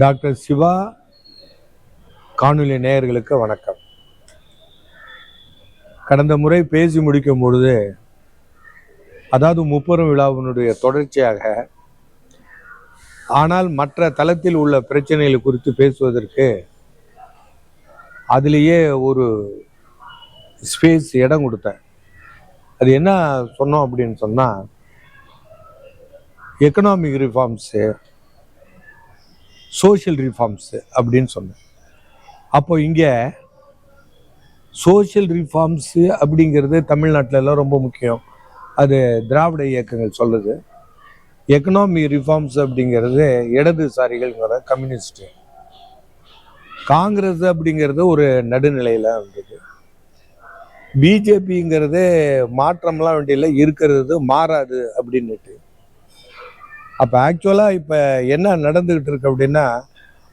Doctor Siva காணொலி நேயர்களுக்கு வணக்கம். கடந்த முறை பேசி முடிக்கும் பொழுது அதாவது முப்பெரும் விழாவினுடைய தொடர்ச்சியாக ஆனால் மற்ற தளத்தில் உள்ள பிரச்சனைகள் குறித்து பேசுவதற்கு அதிலேயே ஒரு ஸ்பேஸ் இடம் கொடுத்தேன். அது என்ன சொன்னோம் அப்படின்னு சொன்னால் எக்கனாமிக் ரிஃபார்ம்ஸு சோஷியல் ரிஃபார்ம்ஸு அப்படின்னு சொன்னேன். அப்போ இங்கே சோஷியல் ரிஃபார்ம்ஸு அப்படிங்கிறது தமிழ்நாட்டில் எல்லாம் ரொம்ப முக்கியம். அது திராவிட இயக்கங்கள் சொல்லுது. எக்கனாமி ரிஃபார்ம்ஸ் அப்படிங்கிறது இடதுசாரிகள்ங்கிற கம்யூனிஸ்ட்டு காங்கிரஸ் அப்படிங்கிறது ஒரு நடுநிலையில் இருந்தது. பிஜேபிங்கிறது மாற்றம்லாம் வேண்டியில்லை இருக்கிறது மாறாது அப்படின்னுட்டு. அப்போ ஆக்சுவலாக இப்போ என்ன நடந்துக்கிட்டு இருக்கு அப்படின்னா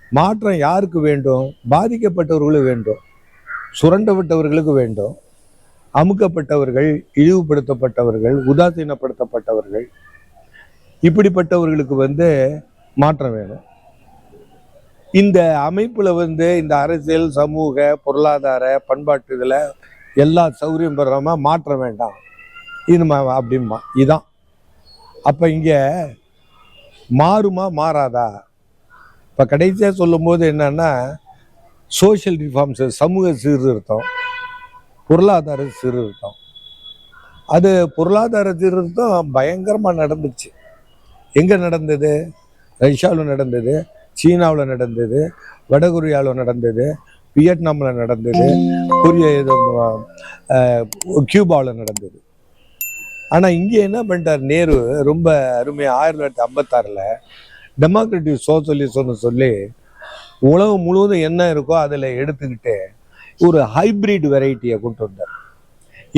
மாற்றம் யாருக்கு வேண்டும்? பாதிக்கப்பட்டவர்களுக்கு வேண்டும். சுரண்டப்பட்டவர்களுக்கு வேண்டும். அமுக்கப்பட்டவர்கள் இழிவுபடுத்தப்பட்டவர்கள் உதாசீனப்படுத்தப்பட்டவர்கள். இப்படிப்பட்டவர்களுக்கு வந்து மாற்றம் வேணும். இந்த அமைப்பில் வந்து இந்த அரசியல் சமூக பொருளாதார பண்பாட்டு இதில் எல்லா சௌகரியம் பெறாமல் மாற்றம் வேண்டாம். இது மா- அப்படிம்பா இதான். அப்போ இங்கே மாறுமா மாறாதா? இப்போ கடைசியாக சொல்லும்போது என்னன்னா சோஷியல் ரிஃபார்ம்ஸ் சமூக சீர்திருத்தம் பொருளாதார சீர்திருத்தம். அது பொருளாதார சீர்திருத்தம் பயங்கரமாக நடந்துச்சு. எங்கே நடந்தது? ரஷ்யாவில் நடந்தது சீனாவில் நடந்தது வடகொரியாவில் நடந்தது வியட்நாமில் நடந்தது கொரிய இது கியூபாவில் நடந்தது. ஆனால் இங்கே என்ன பண்ணிட்டார்? நேரு ரொம்ப அருமையாக ஆயிரத்தி தொள்ளாயிரத்தி ஐம்பத்தாறில் டெமோக்ரட்டிக் சோசியலிசம்னு சொல்லி உலகம் முழுவதும் என்ன இருக்கோ அதில் எடுத்துக்கிட்டு ஒரு ஹைபிரிட் வெரைட்டியை கொண்டு வந்தார்.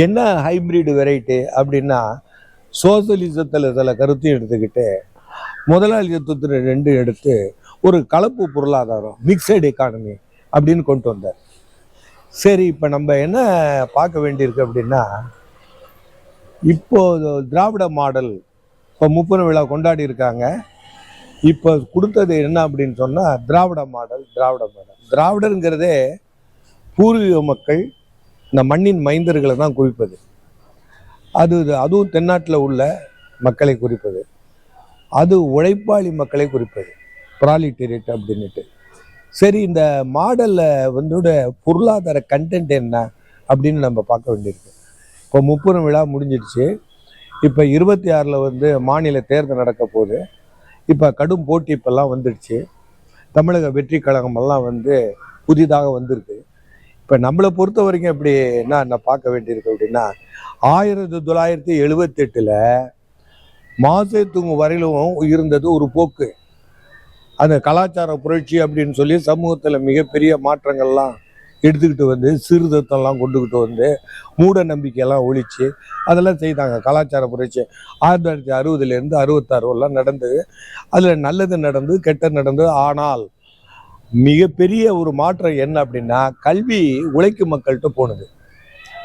என்ன ஹைபிரிட் வெரைட்டி அப்படின்னா சோசியலிசத்தில் சில கருத்தையும் எடுத்துக்கிட்டு முதலாளித்துவத்தில் ரெண்டும் எடுத்து ஒரு கலப்பு பொருளாதாரம் மிக்சடு எக்கானமி அப்படின்னு கொண்டு வந்தார். சரி இப்போ நம்ம என்ன பார்க்க வேண்டியிருக்கு அப்படின்னா இப்போ திராவிட மாடல் இப்போ முப்பது விழா கொண்டாடி இருக்காங்க. இப்போ கொடுத்தது என்ன அப்படின்னு சொன்னால் திராவிட மாடல் திராவிட மாடல். திராவிடருங்கிறதே பூர்வீக மக்கள் இந்த மண்ணின் மைந்தர்களை தான் குறிப்பது. அது அதுவும் தென்னாட்டில் உள்ள மக்களை குறிப்பது. அது உழைப்பாளி மக்களை குறிப்பது. ப்ராலிட்டேரியட் அப்படின்னுட்டு. சரி இந்த மாடலில் வந்து பொருளாதார கண்டென்ட் என்ன அப்படின்னு நம்ம பார்க்க வேண்டியிருக்கு. இப்போ முப்பெரும் விழா முடிஞ்சிடுச்சு. இப்போ இருபத்தி ஆறில் வந்து மாநில தேர்தல் நடக்க போகுது. இப்போ கடும் போட்டி இப்போல்லாம் வந்துடுச்சு. தமிழக வெற்றி கழகமெல்லாம் வந்து புதிதாக வந்திருக்கு. இப்போ நம்மளை பொறுத்த வரைக்கும் எப்படி என்ன என்ன பார்க்க வேண்டியிருக்கு அப்படின்னா ஆயிரத்தி தொள்ளாயிரத்தி எழுபத்தெட்டில் மாசத்துங்க வரையிலும் இருந்தது ஒரு போக்கு. அந்த கலாச்சார புரட்சி அப்படின்னு சொல்லி சமூகத்தில் மிகப்பெரிய மாற்றங்கள்லாம் எடுத்துக்கிட்டு வந்து சீர்திருத்தம்லாம் கொண்டுக்கிட்டு வந்து மூட நம்பிக்கையெல்லாம் ஒழிச்சு அதெல்லாம் செய்தாங்க. கலாச்சார புரட்சி ஆயிரத்தி தொள்ளாயிரத்தி அறுபதுலேருந்து அறுபத்தாறுலாம் நடந்தது. அதில் நல்லது நடந்தது கெட்டது நடந்தது. ஆனால் மிகப்பெரிய ஒரு மாற்றம் என்ன அப்படின்னா கல்வி உழைக்கும் மக்கள்கிட்ட போனது.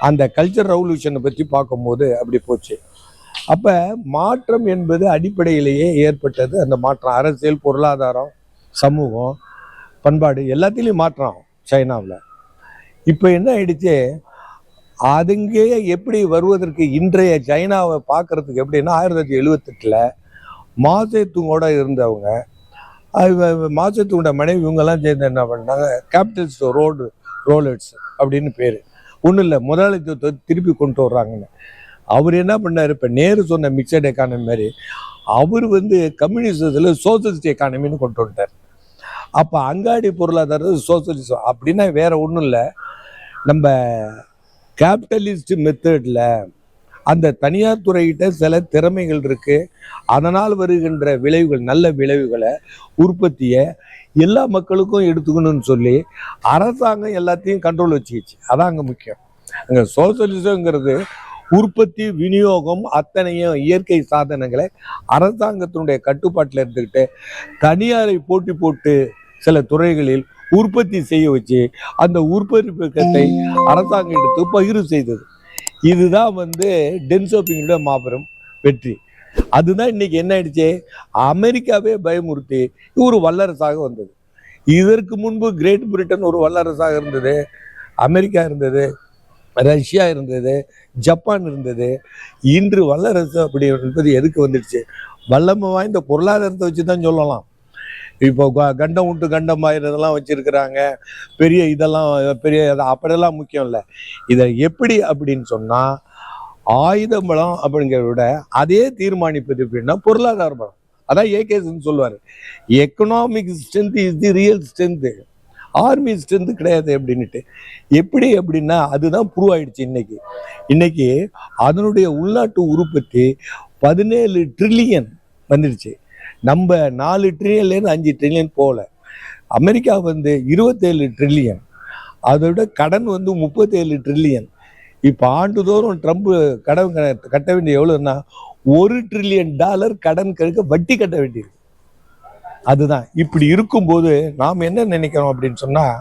அந்த கல்ச்சர் ரெவல்யூஷனை பற்றி பார்க்கும்போது அப்படி போச்சு. அப்போ மாற்றம் என்பது அடிப்படையிலேயே ஏற்பட்டது. அந்த மாற்றம் அரசியல் பொருளாதாரம் சமூகம் பண்பாடு எல்லாத்துலேயும் மாற்றம் சைனாவில். இப்போ என்ன ஆயிடுச்சு? அதுங்கே எப்படி வருவதற்கு இன்றைய சைனாவை பார்க்கறதுக்கு எப்படின்னா ஆயிரத்தி தொள்ளாயிரத்தி எழுவத்தெட்டில் மாசேத்துங்கோட இருந்தவங்க மாசத்துங்கோட மனைவி இவங்கெல்லாம் சேர்ந்து என்ன பண்ணாங்க? கேபிட்டல்ஸ் ரோடு ரோலட்ஸ் அப்படின்னு பேர். ஒன்றும் இல்லை முதலாளித்துவத்தை திருப்பி கொண்டு வர்றாங்கன்னு. அவர் என்ன பண்ணார்? இப்போ நேரு சொன்ன மிக்சட் எக்கானமி மாதிரி அவர் வந்து கம்யூனிசத்தில் சோசியலிஸ்ட் எக்கானமின்னு கொண்டு வந்துட்டார். அப்போ அங்காடி பொருளாதாரம் சோசியலிசம் அப்படின்னா வேற ஒன்றும் இல்லை. நம்ம கேபிட்டலிஸ்ட் மெத்தடில் அந்த தனியார் துறையிட்ட சில திறமைகள் இருக்கு. அதனால் வருகின்ற விளைவுகள் நல்ல விளைவுகளை உற்பத்தியை எல்லா மக்களுக்கும் எடுத்துக்கணும்னு சொல்லி அரசாங்கம் எல்லாத்தையும் கண்ட்ரோல் வச்சுக்கிச்சு. அதான் அங்கே முக்கியம். அங்கே சோசியலிசங்கிறது உற்பத்தி விநியோகம் அத்தனையும் இயற்கை சாதனங்களை அரசாங்கத்தினுடைய கட்டுப்பாட்டில் இருந்துக்கிட்டு தனியாரை போட்டி போட்டு சில துறைகளில் உற்பத்தி செய்ய வச்சு அந்த உற்பத்தி பெருக்கத்தை அரசாங்கம் எடுத்து பகிர்வு செய்தது. இதுதான் வந்து டென்சோப்பிங்கோட மாபெரும் வெற்றி. அதுதான் இன்னைக்கு என்ன ஆயிடுச்சு? அமெரிக்காவே பயமுறுத்தி ஒரு வல்லரசாக வந்தது. இதற்கு முன்பு கிரேட் பிரிட்டன் ஒரு வல்லரசாக இருந்தது. அமெரிக்கா இருந்தது. ரஷ்யா இருந்தது. ஜப்பான் இருந்தது. இன்று வல்லரசு அப்படி என்பது எதுக்கு வந்துடுச்சு? வல்லமை வாய்ந்த பொருளாதாரத்தை வச்சு தான் சொல்லலாம். இப்போ கண்டம் விட்டு கண்டம் ஆயிரதெல்லாம் வச்சிருக்கிறாங்க. பெரிய இதெல்லாம் பெரிய அப்படியெல்லாம் முக்கியம் இல்லை இதை எப்படி அப்படின்னு சொன்னால் ஆயுத பலம் அப்படிங்கிறத விட அதே தீர்மானிப்பது எப்படின்னா பொருளாதார பலம். அதான் ஏகேஸ்ன்னு சொல்லுவார். Economic strength is the real strength army strength கிடையாது அப்படின்ட்டு எப்படி அப்படின்னா அதுதான் ப்ரூவ் ஆயிடுச்சு இன்னைக்கு. இன்னைக்கு அதனுடைய உள்நாட்டு உற்பத்தி பதினேழு ட்ரில்லியன் வந்துடுச்சு. நம்ம நாலு ட்ரில்லியன்லேருந்து அஞ்சு ட்ரில்லியன் போகல அமெரிக்கா வந்து இருபத்தேழு ட்ரில்லியன் அதோட கடன் வந்து முப்பத்தேழு ட்ரில்லியன் இப்போ ஆண்டுதோறும் ட்ரம்ப் கடன் க- கட்ட வேண்டிய எவ்வளோன்னா ஒரு ட்ரில்லியன் டாலர் கடன் கழுக்க வட்டி கட்ட வேண்டியது அதுதான். இப்படி இருக்கும்போது நாம் என்ன நினைக்கிறோம் அப்படின்னு சொன்னால்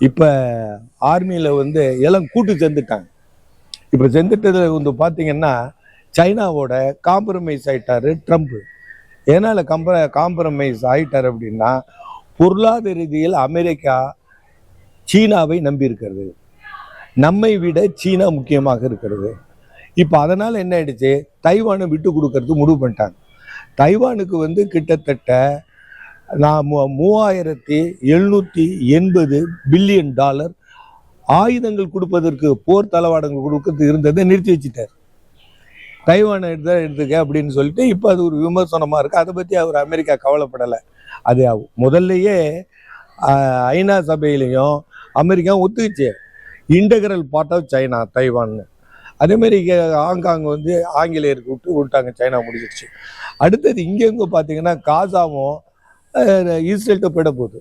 இப்போ ஆர்மியில் வந்து எல்லாம் கூட்டு சேர்ந்துட்டாங்க இப்போ சேர்ந்துட்டதுல வந்து பார்த்தீங்கன்னா சைனாவோட காம்ப்ரமைஸ் ஆயிட்டாரு ட்ரம்ப். ஏன்னால் கம்பர காம்ப்ரமைஸ் ஆயிட்டார் அப்படின்னா பொருளாதார ரீதியில் அமெரிக்கா சீனாவை நம்பி இருக்கிறது. நம்மை விட சீனா முக்கியமாக இருக்கிறது. இப்போ அதனால் என்ன ஆயிடுச்சு? தைவானை விட்டு கொடுக்கறதுக்கு முடிவு பண்ணிட்டாங்க. தைவானுக்கு வந்து கிட்டத்தட்ட நான் மூ- மூவாயிரத்தி எழுநூற்றி எண்பது பில்லியன் டாலர் ஆயுதங்கள் கொடுப்பதற்கு போர் தளவாடங்கள் கொடுக்கறது இருந்ததை நிறுத்தி வச்சுட்டார். தைவானை எடுத்து எடுத்துக்க அப்படின்னு சொல்லிட்டு இப்போ அது ஒரு விமர்சனமாக இருக்குது அதை பற்றி அவர் அமெரிக்கா கவலைப்படலை. அது முதல்லையே ஐநா சபையிலையும் அமெரிக்கா ஒத்துக்குச்சு. இன்டகிரல் பார்ட் ஆஃப் சைனா தைவான்னு. அதேமாரி ஹாங்காங் வந்து ஆங்கிலேயருக்கு விட்டு விட்டாங்க சைனா முடிஞ்சிருச்சு. அடுத்தது இங்கே பார்த்தீங்கன்னா காசாவும் அஹ், போயிட போகுது.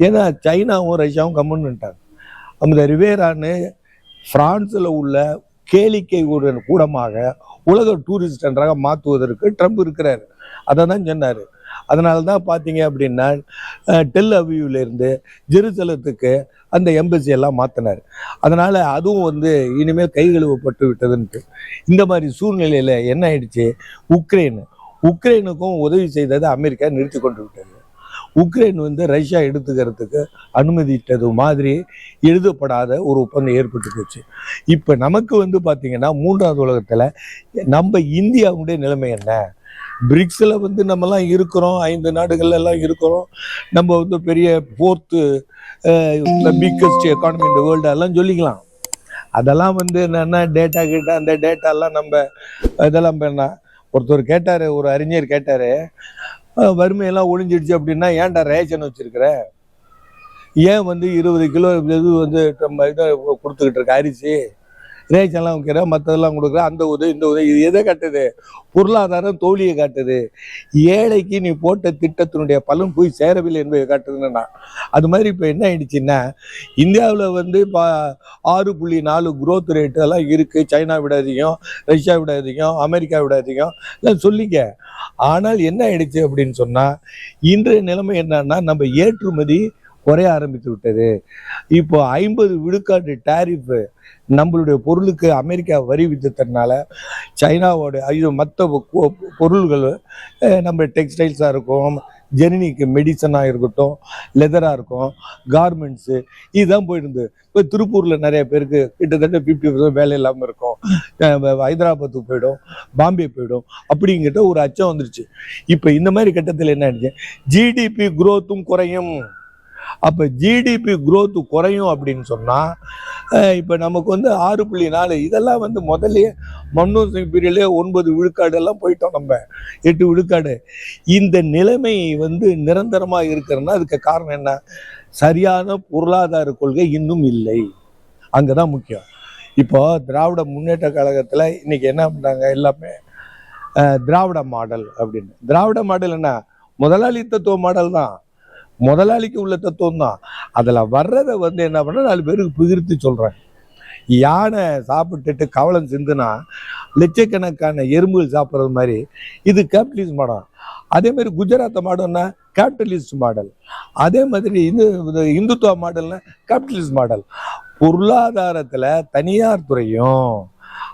ஏன்னா சைனாவும் ரஷ்யாவும் கம்முன்னுட்டாங்க அந்த ரிவேரான்னு ஃப்ரான்ஸில் உள்ள கேளிக்கை ஒரு கூடமாக உலக டூரிஸ்ட் என்றாக மாற்றுவதற்கு ட்ரம்ப் இருக்கிறார். அதை தான் சொன்னார். அதனால தான் பார்த்தீங்க அப்படின்னா டெல் அவியூல ஜெருசலத்துக்கு அந்த எம்பசி எல்லாம் மாற்றினார் அதனால் அதுவும் வந்து இனிமேல் கை கழுவப்பட்டு விட்டதுன்ட்டு. இந்த மாதிரி சூழ்நிலையில் என்ன ஆயிடுச்சு? உக்ரைன். உக்ரைனுக்கும் உதவி செய்ததை அமெரிக்கா நிறுத்தி கொண்டு விட்டது. உக்ரைன் வந்து ரஷ்யா எடுத்துக்கிறதுக்கு அனுமதித்தது மாதிரி எழுதப்படாத ஒரு ஒப்பந்தம் ஏற்பட்டு போச்சு. இப்போ நமக்கு வந்து பார்த்திங்கன்னா மூன்றாவது உலகத்தில் நம்ம இந்தியாவுடைய நிலைமை என்ன? பிரிக்ஸில் வந்து நம்மலாம் இருக்கிறோம் ஐந்து நாடுகள்ல எல்லாம் இருக்கிறோம். நம்ம வந்து பெரிய ஃபோர்த்து பிக்கஸ்ட் எக்கானமி இந்த வேர்ல்டெல்லாம் சொல்லிக்கலாம். அதெல்லாம் வந்து என்னென்னா டேட்டா கிட்ட அந்த டேட்டாலாம் நம்ம இதெல்லாம் பண்ணால் ஒருத்தர் கேட்டார் ஒரு அறிஞர் கேட்டார் வறுமையெல்லாம் ஒழிஞ்சிடுச்சு அப்படின்னா ஏன்டா ரேஷன் வச்சுருக்கிற? ஏன் வந்து இருபது கிலோ இது வந்து நம்ம இதை கொடுத்துக்கிட்டு இருக்க அரிசி? ரேஷன்லாம் வைக்கிற மற்றதெல்லாம் கொடுக்குற அந்த உதவி இந்த உதவி இது எதை காட்டுது? பொருளாதாரம் தோல்வியை காட்டுது. ஏழைக்கு நீ போட்ட திட்டத்தினுடைய பலன் போய் சேரவில்லை என்பதை காட்டுதுன்னா அது மாதிரி இப்போ என்ன ஆயிடுச்சுன்னா இந்தியாவில் வந்து இப்போ ஆறு புள்ளி நாலு குரோத் ரேட் எல்லாம் இருக்குது சைனா விட அதிகம் ரஷ்யா விட அதிகம் அமெரிக்கா விட அதிகம். எல்லாம் சொல்லிக்க. ஆனால் என்ன ஆயிடுச்சு அப்படின்னு சொன்னால் இன்றைய நிலைமை என்னன்னா நம்ம ஏற்றுமதி குறைய ஆரம்பித்து விட்டது. இப்போ ஐம்பது விழுக்காட்டு டேரிஃப் நம்மளுடைய பொருளுக்கு அமெரிக்கா வரி விதித்ததுனால சைனாவோட இது மற்ற பொருள்கள் நம்ம டெக்ஸ்டைல்ஸாக இருக்கும் ஜெர்னிக்கு மெடிசனாக இருக்கட்டும் லெதராக இருக்கும் கார்மெண்ட்ஸு இதுதான் போயிருந்து. இப்போ திருப்பூரில் நிறைய பேருக்கு கிட்டத்தட்ட ஃபிஃப்டி பர்சன்ட் வேலை இல்லாமல் இருக்கும். ஹைதராபாத்துக்கு போயிடும் பாம்பே போயிடும் அப்படிங்கிட்ட ஒரு அச்சம் வந்துருச்சு. இப்போ இந்த மாதிரி கட்டத்தில் என்ன ஆயிடுச்சு? ஜிடிபி குரோத்தும் குறையும். அப்போ ஜிடிபி குரோத்து குறையும் அப்படின்னு சொன்னால் இப்போ நமக்கு வந்து ஆறு புள்ளி நாலு இதெல்லாம் வந்து முதல்லயே மன்மோகன் சிங் பீரியட்லேயே ஒன்பது விழுக்காடு எல்லாம் போயிட்டோம் நம்ம. எட்டு விழுக்காடு. இந்த நிலைமை வந்து நிரந்தரமாக இருக்கிறதுனா அதுக்கு காரணம் என்ன? சரியான பொருளாதார கொள்கை இன்னும் இல்லை. அங்கே தான் முக்கியம். இப்போ திராவிட முன்னேற்ற கழகத்தில் இன்னைக்கு என்ன பண்ணுறாங்க எல்லாமே? திராவிட மாடல் அப்படின்னு. திராவிட மாடல் என்ன? முதலாளித்தத்துவ மாடல் தான் முதலாளிக்கு உள்ள தத்துவம் தான் அதில் வர்றதை வந்து என்ன பண்ண நாலு பேருக்கு பிகிர்த்து சொல்கிறேன் யானை சாப்பிட்டுட்டு கவலம் சிந்துனா லட்சக்கணக்கான எறும்புகள் சாப்பிட்றது மாதிரி இது கேபிட்டலிஸ்ட் மாடல் அதே மாதிரி குஜராத் மாடல்னா கேபிட்டலிஸ்ட் மாடல் அதே மாதிரி இந்து இது இந்துத்துவ மாடல்னா கேபிட்டலிஸ்ட் மாடல் பொருளாதாரத்தில் தனியார் துறையும்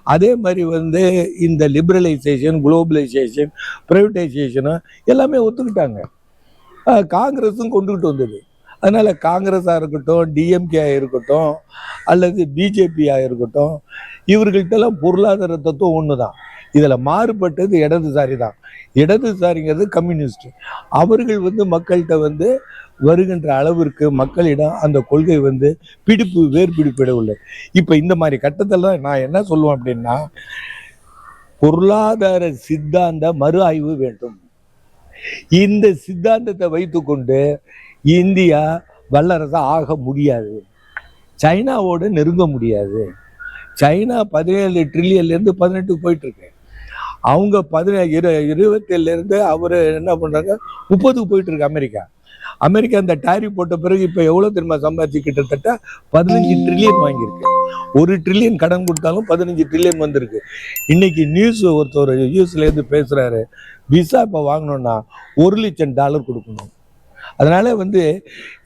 அதே மாதிரி வந்து இந்த லிபரலைசேஷன் குளோபலைசேஷன் ப்ரைவேட்டைசேஷனும் எல்லாமே ஒத்துக்கிட்டாங்க. காங்கிரஸும் கொண்டுகிட்டு வந்தது. அதனால காங்கிரஸாக இருக்கட்டும் டிஎம்கே இருக்கட்டும் அல்லது பிஜேபியாக இருக்கட்டும் இவர்கள்ட்டெல்லாம் பொருளாதார தத்துவம் ஒன்று தான் இதில் மாறுபட்டது இடதுசாரி தான். இடதுசாரிங்கிறது கம்யூனிஸ்ட். அவர்கள் வந்து மக்கள்கிட்ட வந்து வருகின்ற அளவிற்கு மக்களிடம் அந்த கொள்கை வந்து பிடிப்பு வேர்பிடிப்பிடவில்லை இப்போ இந்த மாதிரி கட்டத்தில் தான் நான் என்ன சொல்லுவேன் அப்படின்னா பொருளாதார சித்தாந்த மறு ஆய்வு வேண்டும். இந்த சித்தாந்தத்தை வைத்துக்கொண்டு இந்தியா வல்லரசு ஆக முடியாது. சைனாவோடு நெருங்க முடியாது. சைனா பதினேழு ட்ரில்லியன்லேருந்து பதினெட்டுக்கு போயிட்டுருக்கு. அவங்க பதினே இரு இருபத்தேழுலேருந்து அவர் என்ன பண்ணுறாங்க முப்பதுக்கு போயிட்டுருக்கு அமெரிக்கா. அமெரிக்கா அந்த டாரி போட்ட பிறகு இப்போ எவ்வளோ திரும்ப சம்பாதிச்சு கிட்டத்தட்ட பதினஞ்சு ட்ரில்லியன் வாங்கியிருக்கு. ஒரு ட்ரில்லியன் கடன் கொடுத்தாலும் பதினஞ்சு ட்ரில்லியன் வந்திருக்கு. இன்னைக்கு நியூஸ் ஒருத்தர் யூஎஸ்லேருந்து பேசுகிறாரு விசா இப்போ வாங்கணும்னா ஒரு லட்சம் டாலர் கொடுக்கணும். அதனால வந்து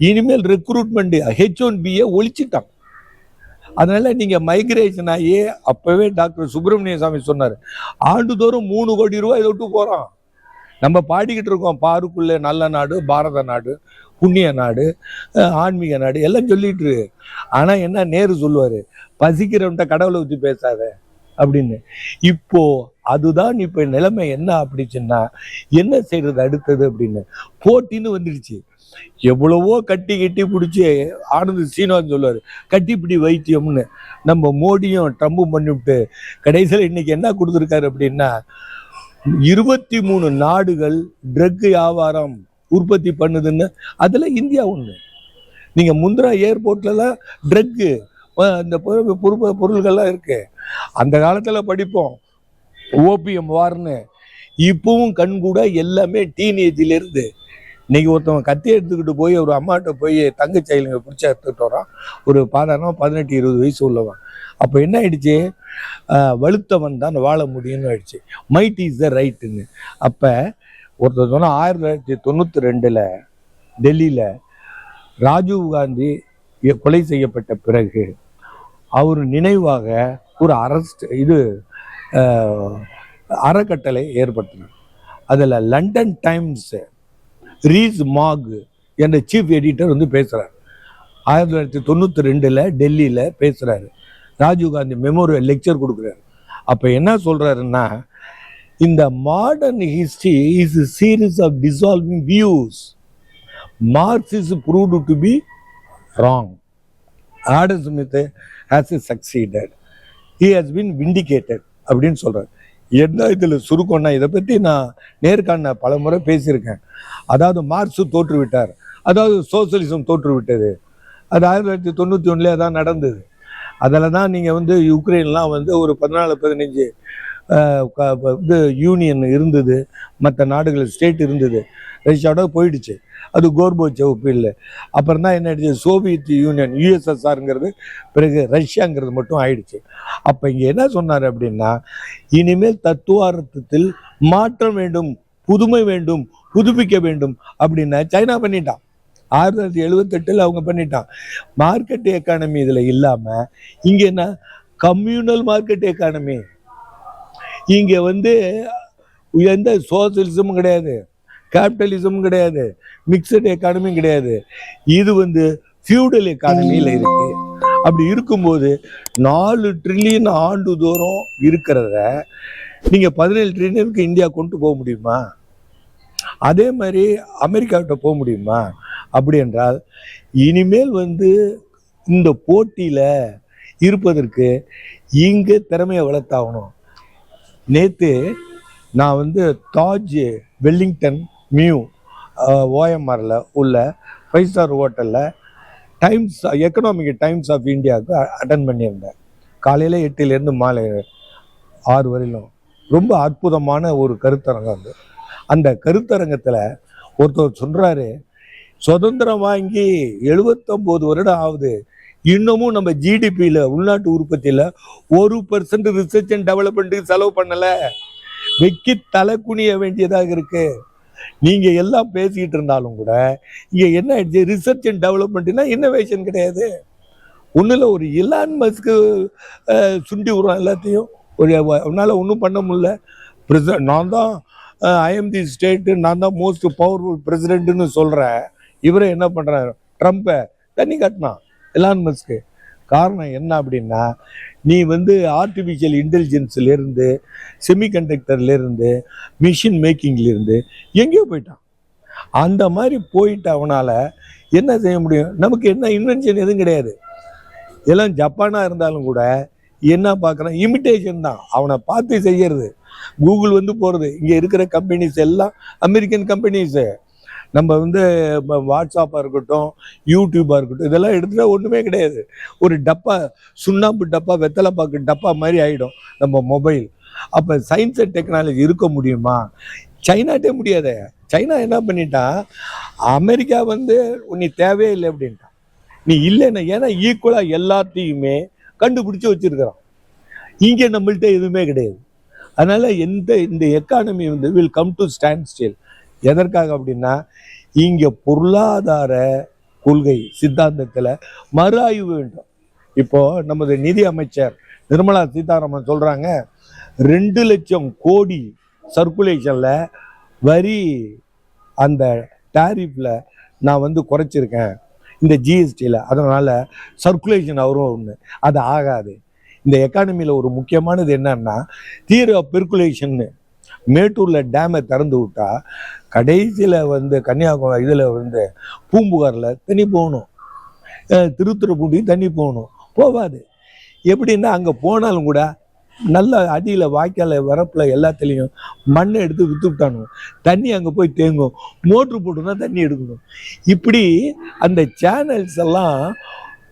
இனிமேல் ரெக்ரூட்மெண்ட் ஹெச் ஒன் பிஏ ஒழிச்சிட்டான். அதனால நீங்க மைக்ரேஷன் ஆகி அப்பவே டாக்டர் சுப்பிரமணிய சாமி சொன்னார். ஆண்டுதோறும் மூணு கோடி ரூபாய் இதை விட்டு போறோம் நம்ம பாடிக்கிட்டு இருக்கோம் பாருக்குள்ளே நல்ல நாடு பாரத நாடு புண்ணிய நாடு ஆன்மீக நாடு எல்லாம் சொல்லிட்டு இருக்கு. என்ன நேரு சொல்லுவார்? பசிக்கிறவன்ட்ட கடவுளை ஊற்றி பேசாத அப்படின்னு. இப்போ அதுதான் இப்போ நிலைமை என்ன அப்படிச்சுன்னா என்ன செய்யறது அடுத்தது அப்படின்னு. போட்டின்னு வந்துடுச்சு. எவ்வளவோ கட்டி கட்டி பிடிச்சி ஆனந்த் சீனிவாசன் சொல்லுவார் கட்டிப்பிடி வைத்தியம்னு. நம்ம மோடியும் ட்ரம்பும் பண்ணிவிட்டு கடைசியில் இன்னைக்கு என்ன கொடுத்துருக்காரு அப்படின்னா இருபத்தி மூணு நாடுகள் ட்ரக் வியாபாரம் உற்பத்தி பண்ணுதுன்னு அதில் இந்தியா ஒன்று நீங்கள் முந்திரா ஏர்போர்ட்லலாம் ட்ரக்கு இந்த பொருள்கள்லாம் இருக்கு. அந்த காலத்தில் படிப்போம். ஓபிஎம் வார்னு. இப்பவும் கண் கூட எல்லாமே டீனேஜிலிருந்து இன்னைக்கு ஒருத்தவங்க கத்தி எடுத்துக்கிட்டு போய் ஒரு அம்மாட்ட போய் தங்க செயலுங்க பிடிச்சா எடுத்துக்கிட்டு வரான். ஒரு பாதாரணம் பதினெட்டு இருபது வயசு உள்ளவன். அப்போ என்ன ஆயிடுச்சு? வலுத்தவன் தான் வாழ முடியும்னு ஆயிடுச்சு. மைட் இஸ் த ரைட்டுன்னு அப்போ ஒருத்தர் சொன்னா ஆயிரத்தி தொள்ளாயிரத்தி தொண்ணூற்றி ரெண்டில் டெல்லியில் ராஜீவ் காந்தி கொலை செய்யப்பட்ட பிறகு அவர் நினைவாக ஒரு அரஸ்ட் இது அறக்கட்டளை ஏற்படுத்தினார். அதில் லண்டன் டைம்ஸ் ரீஸ் மாக் என்ற சீஃப் எடிட்டர் வந்து பேசுகிறார் ஆயிரத்தி தொள்ளாயிரத்தி தொண்ணூற்றி ரெண்டில் டெல்லியில் பேசுகிறாரு ராஜீவ்காந்தி மெமோரியல் லெக்சர் கொடுக்குறாரு. அப்போ என்ன சொல்கிறாருன்னா இந்த modern history is series of dissolving views Marx is proved to be wrong Adam Smith has succeeded he has been vindicated அப்படின்னு சொல்கிறார் என்ன இதில் சுருக்கம்னா இதை பற்றி நான் நேர்காண பல முறை பேசியிருக்கேன். அதாவது மார்க்சு தோற்றுவிட்டார். அதாவது சோசியலிசம் தோற்றுவிட்டது. அது ஆயிரத்தி தொள்ளாயிரத்தி தொண்ணூற்றி ஒன்றுலேயே தான் நடந்தது. அதில் தான் நீங்கள் வந்து யுக்ரைன்லாம் வந்து ஒரு பதினாலு பதினஞ்சு இது யூனியன் இருந்தது. மற்ற நாடுகள் ஸ்டேட் இருந்தது. ரஷ்யாவோட போயிடுச்சு. அது கோர்போச்சவ் பீரியடில் அப்புறம் தான் என்ன ஆயிடுச்சு? சோவியத் யூனியன் யூஎஸ்எஸ்ஆருங்கிறது பிறகு ரஷ்யாங்கிறது மட்டும் ஆயிடுச்சு. அப்போ இங்கே என்ன சொன்னார் அப்படின்னா இனிமேல் தத்துவார்த்தத்தில் மாற்றம் வேண்டும் புதுமை வேண்டும் புதுப்பிக்க வேண்டும் அப்படின்னா சைனா பண்ணிட்டான். ஆயிரத்தி தொள்ளாயிரத்தி எழுபத்தெட்டில் அவங்க பண்ணிட்டான். மார்க்கெட் எக்கானமி இதில் இல்லாமல் இங்கே என்ன? கம்யூனல் மார்க்கெட் எக்கானமி இங்கே வந்து எந்த சோசியலிசமும் கிடையாது. கேபிட்டலிசமும் கிடையாது. மிக்சட் எக்கானமியும் கிடையாது. இது வந்து ஃபியூடல் எக்கானமியில் இருக்கு. அப்படி இருக்கும்போது நாலு ட்ரில்லியன் ஆண்டு தூரம் இருக்கிறத நீங்கள் பதினேழு ட்ரில்லியனுக்கு இந்தியா கொண்டு போக முடியுமா? அதே மாதிரி அமெரிக்காவிட்ட போக முடியுமா? அப்படி என்றால் இனிமேல் வந்து இந்த போட்டியில் இருப்பதற்கு இங்கே திறமையை வளர்த்தாகணும். நேற்று நான் வந்து தாஜ் வெல்லிங்டன் மியூ ஓஎம்ஆரில் உள்ள ஃபைவ் ஸ்டார் ஹோட்டலில் டைம்ஸ் எக்கனாமிக் டைம்ஸ் ஆஃப் இந்தியாவுக்கு அட்டன் பண்ணியிருந்தேன். காலையில் எட்டுலேருந்து மாலை ஆறு வரையிலும். ரொம்ப அற்புதமான ஒரு கருத்தரங்கம் அது. அந்த கருத்தரங்கத்தில் ஒருத்தர் சொல்கிறாரு சுதந்திரம் வாங்கி எழுபத்தொம்போது வருடம் ஆகுது. இன்னமும் நம்ம ஜிடிபியில் உள்நாட்டு உற்பத்தியில் ஒரு பர்சன்ட் ரிசர்ச் அண்ட் டெவலப்மெண்ட்டுக்கு செலவு பண்ணலை. வெக்கி தலை குனிய வேண்டியதாக இருக்கு. நீங்க எல்லாம் பேசிக்கிட்டு இருந்தாலும் கூட இங்க என்ன ஆயிடுச்சு? ரிசர்ச் அண்ட் டெவலப்மெண்ட்னா இன்னோவேஷன் கிடையாது. ஒன்றும் ஒரு இலான் மஸ்க்கு சுண்டி விடுறோம் எல்லாத்தையும். ஒரு அவனால ஒன்றும் பண்ண முடியல. பிரசிடண்ட் நான் தான் ஐஎம் தி ஸ்டேட்டு நான் தான் மோஸ்ட் பவர்ஃபுல் பிரசிடென்ட்னு சொல்கிறேன் இவரை என்ன பண்ணுறாரு ட்ரம்ப்பை தண்ணி கட்டினான். எலான் மஸ்க்கு காரணம் என்ன அப்படின்னா நீ வந்து ஆர்டிஃபிஷியல் இன்டெலிஜென்ஸ்லேருந்து செமிகண்டக்டர்லேருந்து மிஷின் மேக்கிங்லேருந்து எங்கேயோ போயிட்டான். அந்த மாதிரி போயிட்டு அவனால் என்ன செய்ய முடியும்? நமக்கு என்ன இன்வென்ஷன் எதுவும் கிடையாது. எல்லாம் ஜப்பானாக இருந்தாலும் கூட என்ன பார்க்குறான்? இமிட்டேஷன் தான். அவனை பார்த்து செய்யறது. கூகுள் வந்து போகிறது இங்கே இருக்கிற கம்பெனிஸ் எல்லாம் அமெரிக்கன் கம்பெனிஸு நம்ம வந்து வாட்ஸ்அப்பாக இருக்கட்டும் யூடியூப்பாக இருக்கட்டும் இதெல்லாம் எடுத்துகிட்டா ஒன்றுமே கிடையாது. ஒரு டப்பா சுண்ணாம்பு டப்பா வெத்தலை பாக்கு டப்பா மாதிரி ஆகிடும் நம்ம மொபைல் அப்போ சயின்ஸ் அண்ட் டெக்னாலஜி இருக்க முடியுமா? சைனாட்டே முடியாதே. சைனா என்ன பண்ணிட்டா அமெரிக்கா வந்து நீ தேவையே இல்லை அப்படின்ட்டான் நீ இல்லைன்னா ஏன்னா ஈக்குவலாக எல்லாத்தையுமே கண்டுபிடிச்சி வச்சிருக்கிறான். இங்கே நம்மள்ட்ட எதுவுமே கிடையாது. அதனால் எந்த இந்த எக்கானமி வந்து will come to stand still எதற்காக அப்படின்னா இங்கே பொருளாதார கொள்கை சித்தாந்தத்தில் மறு ஆய்வு வேண்டும். இப்போ நமது நிதி அமைச்சர் நிர்மலா சீதாராமன் சொல்றாங்க ரெண்டு லட்சம் கோடி சர்க்குலேஷன்ல வரி அந்த டாரிஃப்ல நான் வந்து குறைச்சிருக்கேன். இந்த ஜிஎஸ்டியில் அதனால் சர்க்குலேஷன் அவரும் ஒன்று அது ஆகாது. இந்த எக்கானமியில் ஒரு முக்கியமானது என்னன்னா தீர பெர்குலேஷன்னு மேட்டூரில் டேமை திறந்து விட்டா கடைசியில் வந்து கன்னியாகுமரி இதில் வந்து பூம்புகாரில் தண்ணி போகணும். திருத்துறைப்பூண்டி தண்ணி போகணும். போகாது. எப்படின்னா அங்கே போனாலும் கூட நல்ல அடியில் வாய்க்கால வரப்பில் எல்லாத்துலேயும் மண்ணை எடுத்து வித்து தண்ணி அங்கே போய் தேங்கும். மோட்ரு போட்டு தான் தண்ணி எடுக்கணும். இப்படி அந்த சேனல்ஸ் எல்லாம்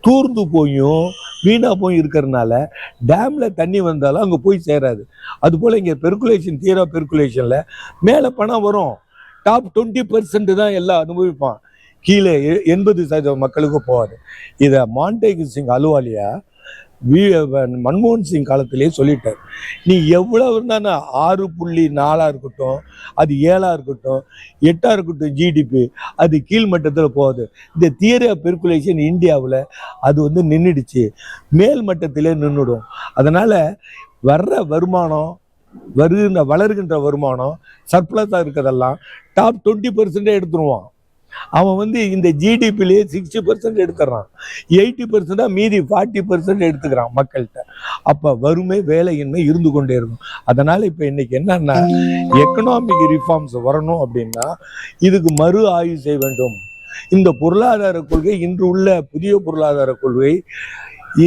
தூர்ந்து போயும் வீணாக போய் இருக்கிறதுனால டேமில் தண்ணி வந்தாலும் அங்கே போய் சேராது. அதுபோல் இங்கே பெர்குலேஷன் தீரா பெர்குலேஷனில் மேலே பணம் வரும். டாப் டுவெண்ட்டி பர்சன்ட் தான் எல்லாம் அனுபவிப்பான். கீழே எ- எண்பது சதவீதம் மக்களுக்கும் போகாது. இதை மாண்டேகு சிங் அலுவாலியா வி மன்மோகன் சிங் காலத்திலே சொல்லிட்டார். நீ எவ்வளவு இருந்தாலும் ஆறு புள்ளி நாலாக இருக்கட்டும் அது ஏழாக இருக்கட்டும் எட்டாக இருக்கட்டும் ஜிடிபி அது கீழ்மட்டத்தில் போகுது. இந்த தியரி ஆஃப் பெர்குலேஷன் இந்தியாவில் அது வந்து நின்றுடுச்சு மேல் மட்டத்திலே நின்றுடும் அதனால் வர்ற வருமானம் வருகின்ற வளர்கின்ற வருமானம் சர்ப்ளஸாக இருக்கிறதெல்லாம் டாப் டுவெண்ட்டி பர்சன்டே எடுத்துருவான். அவன் வந்து இந்த ஜிடிபிலேயே சிக்ஸ்டி பர்சன்ட் எடுத்துடுறான் எயிட்டி பர்சன்டாக மீதி ஃபார்ட்டி பர்சன்ட் எடுத்துக்கிறான் மக்கள்கிட்ட. அப்போ வறுமை வேலையின்மை இருந்து கொண்டே இருக்கும். அதனால் இப்போ இன்னைக்கு என்னன்னா எக்கனாமிக் ரிஃபார்ம்ஸ் வரணும் அப்படின்னா இதுக்கு மறு ஆய்வு செய்ய வேண்டும். இந்த பொருளாதார கொள்கை இன்று உள்ள புதிய பொருளாதார கொள்கை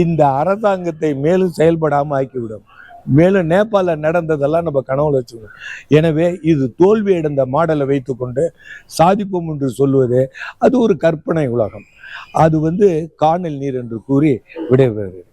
இந்த அரசாங்கத்தை மேலும் செயல்படாமல் ஆக்கிவிடும். மேலும் நேபாளில் நடந்ததெல்லாம் நம்ம கனவுல வச்சுக்கணும். எனவே இது தோல்வி அடைந்த மாடலை வைத்துக்கொண்டு சாதிப்போம் என்று சொல்வது அது ஒரு கற்பனை உலகம். அது வந்து காணல் நீர் என்று கூறி விடைபெறுகிறேன்.